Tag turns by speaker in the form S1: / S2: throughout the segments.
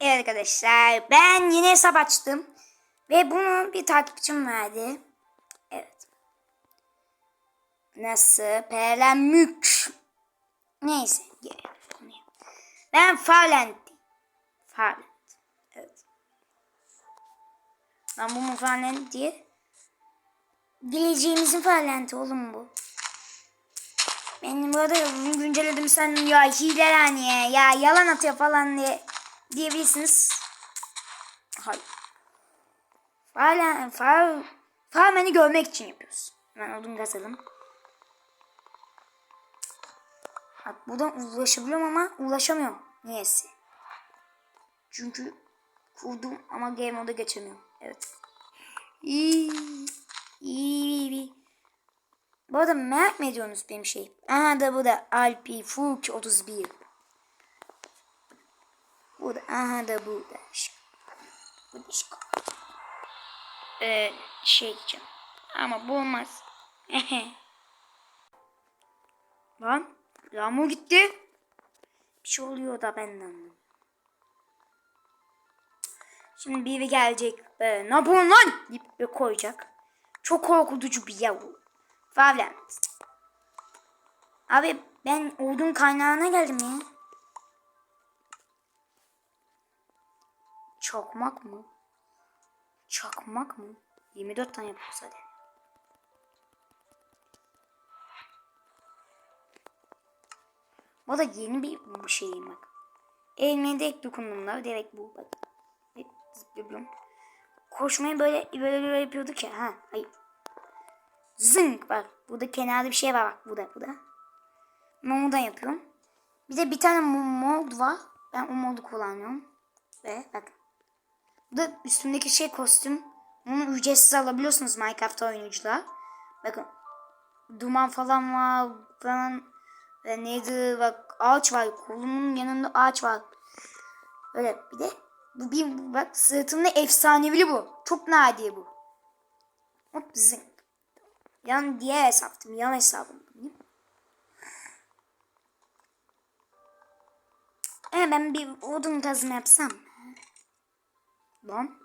S1: Evet arkadaşlar ben yeni hesap açtım. Ve bunu bir takipçim verdi. Evet. Nasıl? Perlen mük. Neyse. Ben Farland. Farland. Evet. Ben bu mu Farland diye. Geleceğimizin Farland'i oğlum bu. Benim bu arada güncelledim sen ya hileler niye ya yalan atıyor falan diye diyebilirsiniz. Hayır. Falan far farmeni görmek için yapıyoruz. Hemen odun kazalım. Bak buradan ulaşabiliyorum ama ulaşamıyorum. Niyesi? Çünkü kurdum ama game moda geçemiyorum. Evet. İyi. İyi. iyi. Bu arada merak mı ediyorsunuz benim şey? Aha da bu da Alpi Fuk 31. Bu da aha da bu da. Bu da şık. Ee, şey diyeceğim. Ama bu olmaz. Lan yağmur gitti. Bir şey oluyor da benden. Şimdi biri gelecek. Ee, ne yapıyorsun lan? deyip koyacak. Çok korkutucu bir yavru. Favlen. Abi ben odun kaynağına geldim ya. Çakmak mı? Çakmak mı? 24 tane yapıyoruz hadi. Bu da yeni bir bu şeyim bak. Elime de dokunduğumda direkt bu bak. Zıplıyorum. Koşmayı böyle böyle böyle yapıyorduk ya. Ha, hayır. Zınk bak. Burada kenarda bir şey var bak. Burada burada. Ben ondan yapıyorum. Bir de bir tane mod var. Ben o modu kullanıyorum. Ve bak. Bu da üstündeki şey kostüm. Bunu ücretsiz alabiliyorsunuz Minecraft oyuncular. Bakın. Duman falan var. Falan. Ve neydi bak ağaç var. Kolumun yanında ağaç var. Öyle bir de bu bir bak sırtımda efsanevili bu. Çok nadir bu. Hop zınk. Yan diğer hesaptım. Yan hesabım. benim. E ben bir odun kazma yapsam. Lan.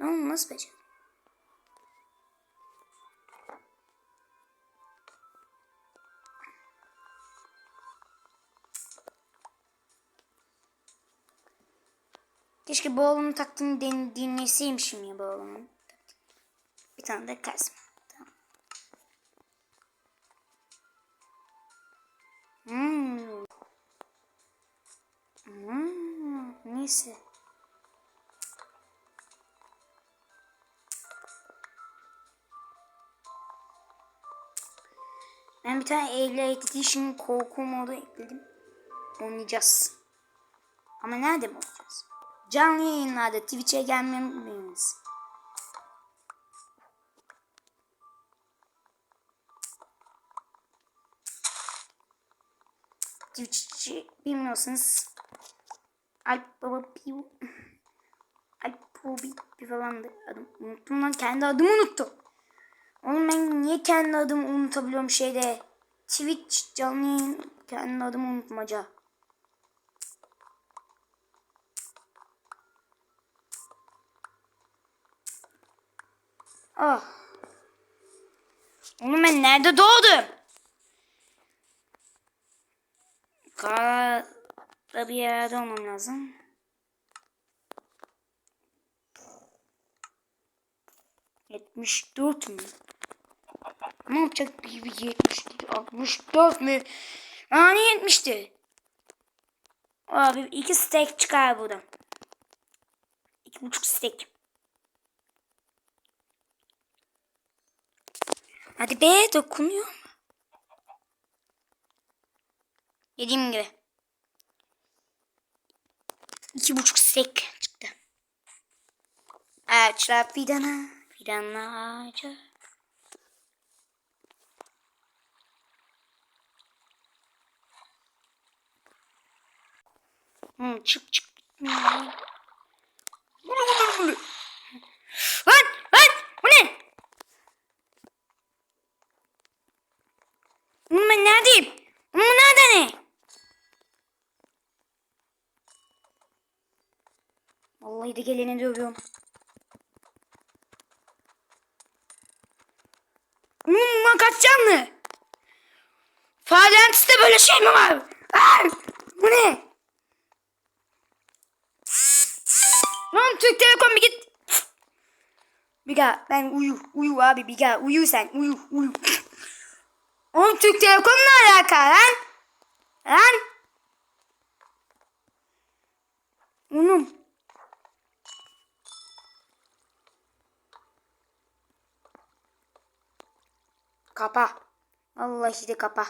S1: Oldu nasıl beceririm? Keşke bu oğlumun taktığını din- dinleseymişim ya bu oğlumun. Bir tane de kazma. Ben bir tane Evle Edition korku modu ekledim. Oynayacağız. Ama nerede oynayacağız? Canlı yayınlarda Twitch'e gelmemiz. Twitch'i bilmiyorsanız Alp Baba Piu Alp bir falan da adım. Unuttum lan kendi adımı unuttum. Oğlum ben niye kendi adımı unutabiliyorum şeyde? Twitch canlı yayın kendi adımı unutmaca. Ah. Oğlum ben nerede doğdum? Karada bir yerde olmam lazım. Yetmiş dört mü? Ne yapacak yetmiş altmış dört mü? Aa ne yetmişti? Abi iki steak çıkar buradan. İki buçuk steak. Hadi be dokunuyor. Dediğim gibi. İki buçuk steak çıktı. Ağaçlar fidana, fidanla ağaca. Hı, çık çık. Bu ne lan? Lan lan bu ne? Oğlum ben neredeyim? Oğlum nerede ne? Vallahi de geleni dövüyorum. Oğlum lan kaç canlı? Falantis'te böyle şey mi var? Aa, bu ne? Lan Türk Telekom bir git. Biga ben uyu uyu abi Biga uyu sen uyu uyu. Oğlum Türk Telekom ne alaka lan? Lan? Oğlum. Kapa. Vallahi de kapa.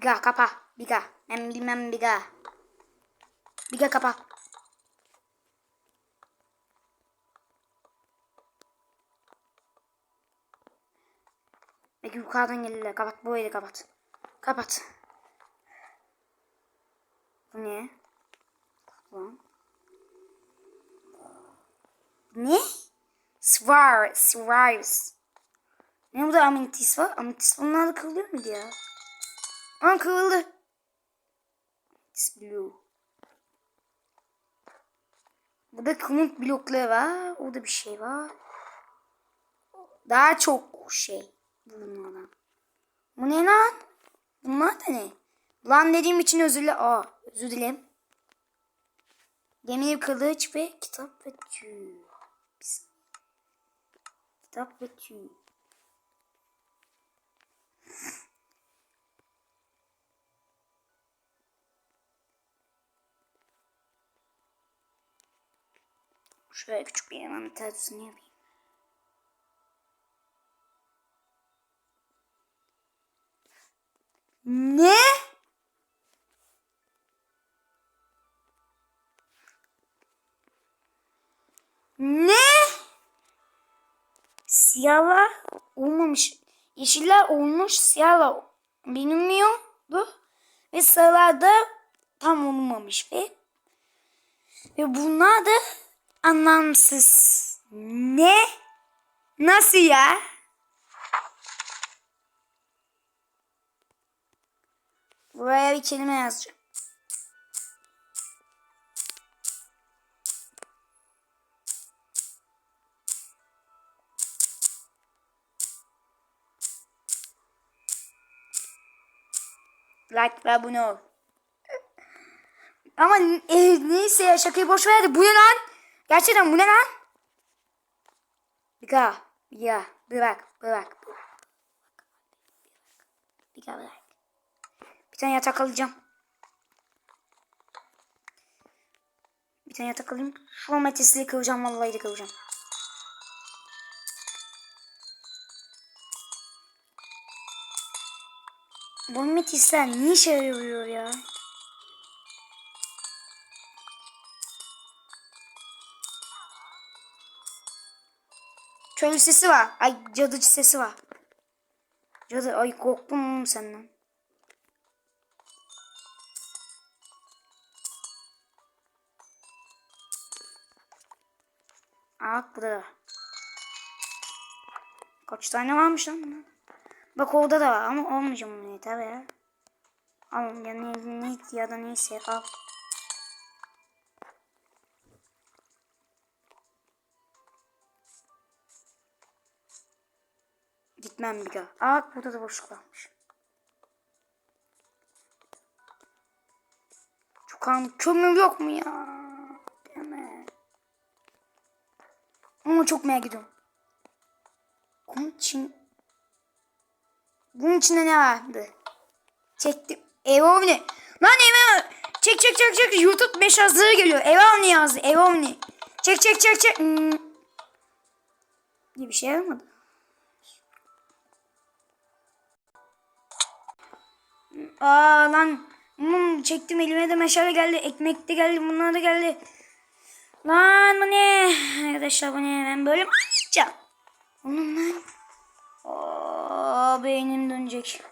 S1: Biga kapa. Biga. Ben bilmem Biga. Biga kapa. Belki yukarıdan gelirler. Kapat bu eli kapat. Kapat. Bu ne? Lan. Ne? Svar, Svars. Ne burada Ametist var? Ametist onlar da kırılıyor muydu ya? Aa kırıldı. Ametist Blue. Burada kımık blokları var. Orada bir şey var. Daha çok şey bunlardan. Bu ne lan? Bunlar da ne? Lan dediğim için özür dilerim. Aa özür dilerim. Demir kılıç ve kitap ve tüy. Kitap ve tüy. Şöyle küçük bir envanter düzeni yapayım. Ne? Ne? Siyahlar olmamış. Yeşiller olmuş, siyahlar bilinmiyordu. Ve sarılar da tam olmamış ve ve bunlar da anlamsız. Ne? Nasıl ya? Buraya bir kelime yazacağım. Like ve abone ol. Ama e, neyse ya şakayı boş ver bu ne lan? Gerçekten bu ne lan? Bir daha. Bırak. Bırak. Daha bırak. Bir tane yatak alacağım. Bir tane yatak alayım. Şu ametistliği kıracağım. Vallahi de kıracağım. Bu ametistler ne işe yarıyor ya? Köylü sesi var. Ay cadıcı sesi var. Cadı ay korktum senden. Aa burada da. Kaç tane varmış lan bunlar? Bak orada da var ama olmayacağım bunu yeter ya. Al ya ne, ne ya da neyse al. Gitmem bir daha. Aa burada da boşluk varmış. Çok an kömür yok mu ya? Deme. Ama çok merak ediyorum. Bunun için... Bunun içinde ne vardı? Çektim. Evomni. Lan Ev Çek çek çek çek. YouTube 5 hazırı geliyor. Evomni yazdı. Evomni. Çek çek çek çek. Hmm. Bir şey yapmadı. Aa lan. Hmm, çektim elime de meşale geldi. Ekmek de geldi. Bunlar da geldi. Lan bu ne? Arkadaşlar bu ne? Ben böyle mi oynayacağım? Oğlum lan. Aa, beynim dönecek.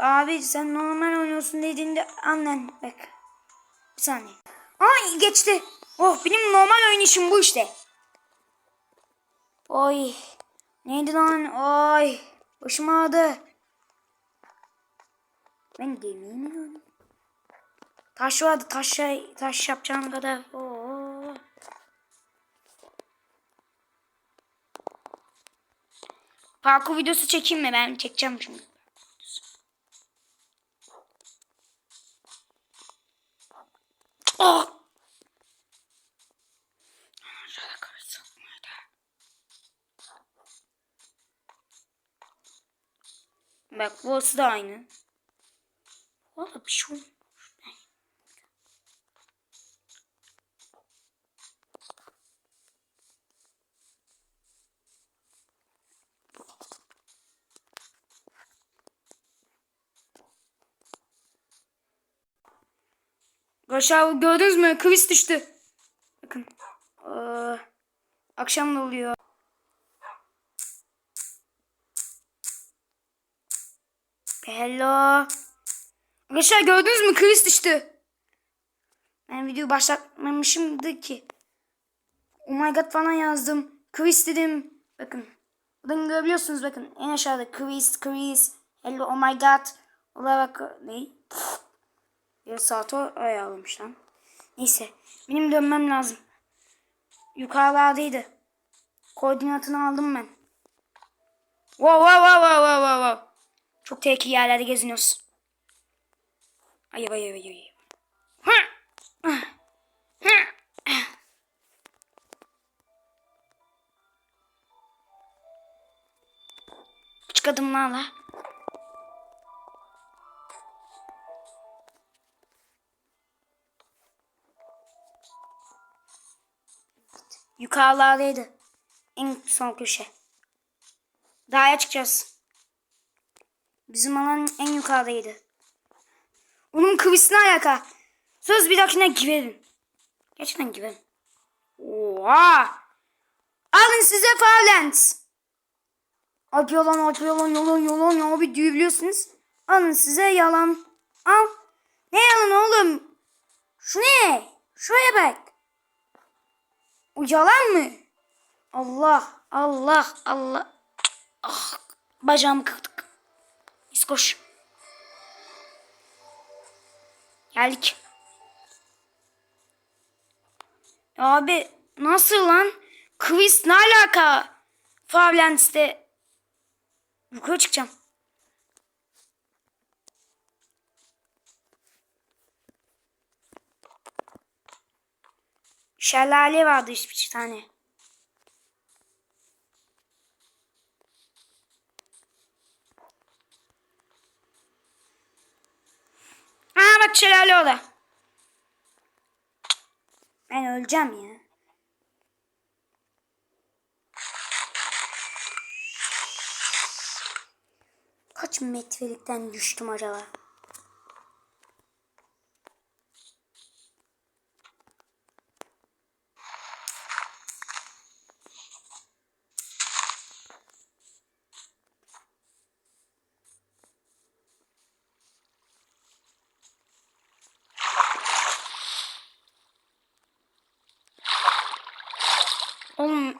S1: Abi sen normal oynuyorsun dediğinde annen bak. Bir saniye. Ay geçti. Oh benim normal oynayışım bu işte. Oy. Neydi lan? Oy. Başım ağrıdı. Ben gemiyi mi gördüm? Taş vardı taş, taş yapacağım kadar. Oo. Parkur videosu çekeyim mi? Ben çekeceğim şimdi. Oh! Karışsın. Bak burası da aynı. Valla bir şey olmuş. Aşağı gördünüz mü? Kıvis düştü. Bakın. Ee, akşam da oluyor. Hello. Arkadaşlar gördünüz mü? Kıvis düştü. Ben videoyu başlatmamışımdı ki. Oh my god falan yazdım. Kıvis dedim. Bakın. Buradan görebiliyorsunuz bakın. En aşağıda kıvis, kıvis. Hello oh my god. Ola bak. Ne? Bir saat o ayarlamış lan. Neyse. Benim dönmem lazım. Yukarılardaydı. Koordinatını aldım ben. Wow wow wow wow wow. wow. Çok tehlikeli yerlerde geziniyoruz. Hayır hayır hayır. hayır. Küçük adımlarla. Yukarılardaydı. En son köşe. Dağa çıkacağız. Bizim alan en yukarıdaydı. Onun kıvısına alaka. Söz bir dahakine girelim. Gerçekten girelim. Oha! Alın size Farlands. Abi yalan, abi yalan, yalan, yalan ya abi duyabiliyorsunuz. Alın size yalan. Al. Ne yalan oğlum? Şu ne? Şuraya bak. O yalan mı? Allah, Allah, Allah. Ah, bacağımı kırdık. Biz koş. Geldik. Abi nasıl lan? Quiz ne alaka? Favlens'te. Yukarı çıkacağım. Şelale vardı hiçbir tane. Aa bak şelale o. Ben öleceğim ya. Kaç metrelikten düştüm acaba? Oğlum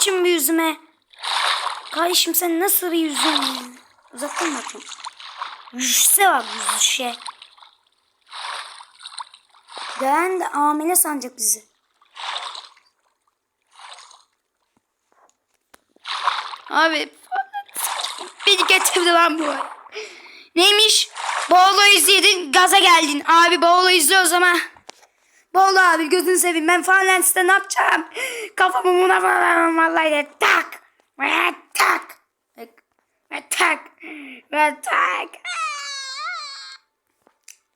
S1: biçim bir yüzüme? Kardeşim sen nasıl bir yüzün? Uzaktan bakayım. Yüzse var yüzüşe. Gören de amele sanacak bizi. Abi beni getirdi lan bu. Neymiş? Bolo izledin gaza geldin. Abi Bolo izliyoruz ama. Bolo abi gözünü seveyim ben Farlens'te ne yapacağım? Kafamı buna falan vallahi tak. Ve tak. Ve tak. Ve tak.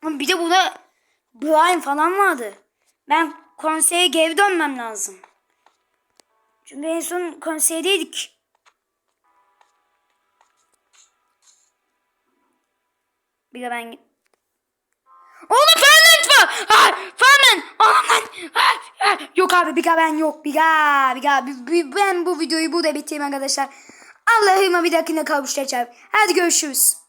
S1: Bir de burada Brian falan vardı. Ben konseye geri dönmem lazım. Çünkü en son konseydeydik. Bir de ben Oğlum Fernet var. Ha, Fernet. Oğlum lan. Ha, ha. Yok abi Biga ben yok. Biga. Biga. Bi- bi- Ben bu videoyu burada bitireyim arkadaşlar. Allah'ıma bir dahakine kavuşacağım. Hadi görüşürüz.